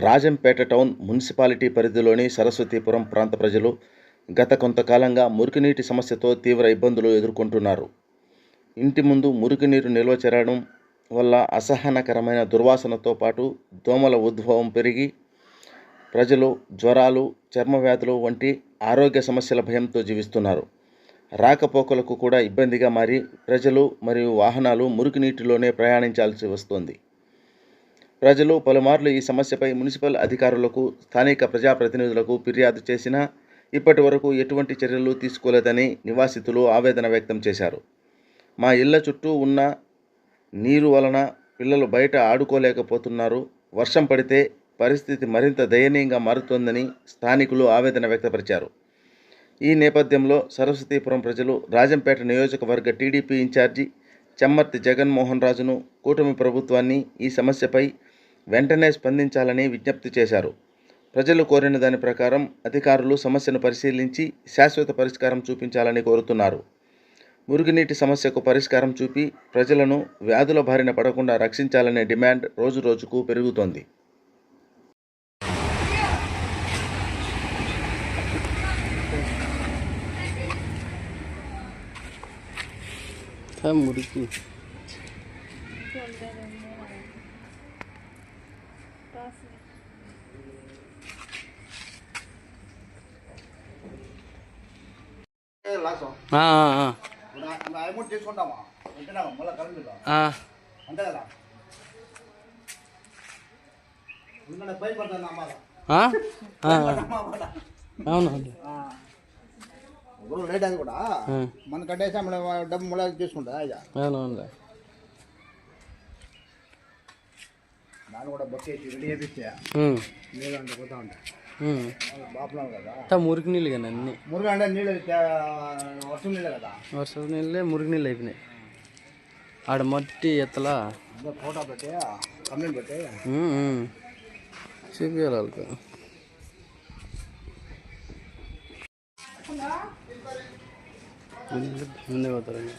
Rajampet town municipality పరిధిలోని సరస్వతీపురం ప్రాంత ప్రజలు గత కొంతకాలంగా మురికినీటి సమస్యతో తీవ్ర ఇబ్బందులు ఎదుర్కొంటున్నారు. ఇంటి ముందు మురికినీరు నిల్వ చేరడం వల్ల అసహనకరమైన దుర్వాసనతో పాటు దోమల ఉద్భవం పెరిగి ప్రజలు జ్వరాలు చర్మ వ్యాధులు వంటి ఆరోగ్య సమస్యల భయంతో జీవిస్తున్నారు. రాకపోకలకు కూడా ఇబ్బందిగా మారి ప్రజలు మరియు వాహనాలు మురికి నీటిలోనే ప్రయాణించాల్సి వస్తుంది. ప్రజలు పలుమార్లు ఈ సమస్యపై మున్సిపల్ అధికారులకు స్థానిక ప్రజాప్రతినిధులకు ఫిర్యాదు చేసినా ఇప్పటి వరకు ఎటువంటి చర్యలు తీసుకోలేదని నివాసితులు ఆవేదన వ్యక్తం చేశారు. మా ఇళ్ళ చుట్టూ ఉన్న నీరు వలన పిల్లలు బయట ఆడుకోలేకపోతున్నారు. వర్షం పడితే పరిస్థితి మరింత దయనీయంగా మారుతోందని స్థానికులు ఆవేదన వ్యక్తపరిచారు. ఈ నేపథ్యంలో సరస్వతీపురం ప్రజలు రాజంపేట నియోజకవర్గ టీడీపీ ఇన్ఛార్జి చెమ్మర్తి జగన్మోహన్ రాజును కూటమి ప్రభుత్వాన్ని ఈ సమస్యపై వెంటనే స్పందించాలని విజ్ఞప్తి చేశారు. ప్రజలు కోరిన దాని ప్రకారం అధికారులు సమస్యను పరిశీలించి శాశ్వత పరిష్కారం చూపించాలని కోరుతున్నారు. మురుగునీటి సమస్యకు పరిష్కారం చూపి ప్రజలను వ్యాధుల బారిన పడకుండా రక్షించాలనే డిమాండ్ రోజురోజుకు పెరుగుతోంది. మురికి. అమౌంట్ తీసుకుంటామా? మళ్ళీ కరెంట్ అంతే కదా? లేట్ అది కూడా. మన కట్టేసి మళ్ళీ డబ్బు మళ్ళీ తీసుకుంటా ఇక. మురికి నీళ్ళు కానీ అన్నీ. మురుగు అంటే నీళ్ళు తే- వర్షం నీళ్ళే కదా. వర్షం నీళ్ళే మురికి నీళ్ళు అయిపోయినాయి. ఆడ మట్టి ఎత్తలా. ఇంకా ఫోటో పెట్టి కంప్లైంట్ పెట్టి. ఉమ్, ఉమ్. చూపించాలి వాళ్ళకి. ముందు ముందే పోతారండి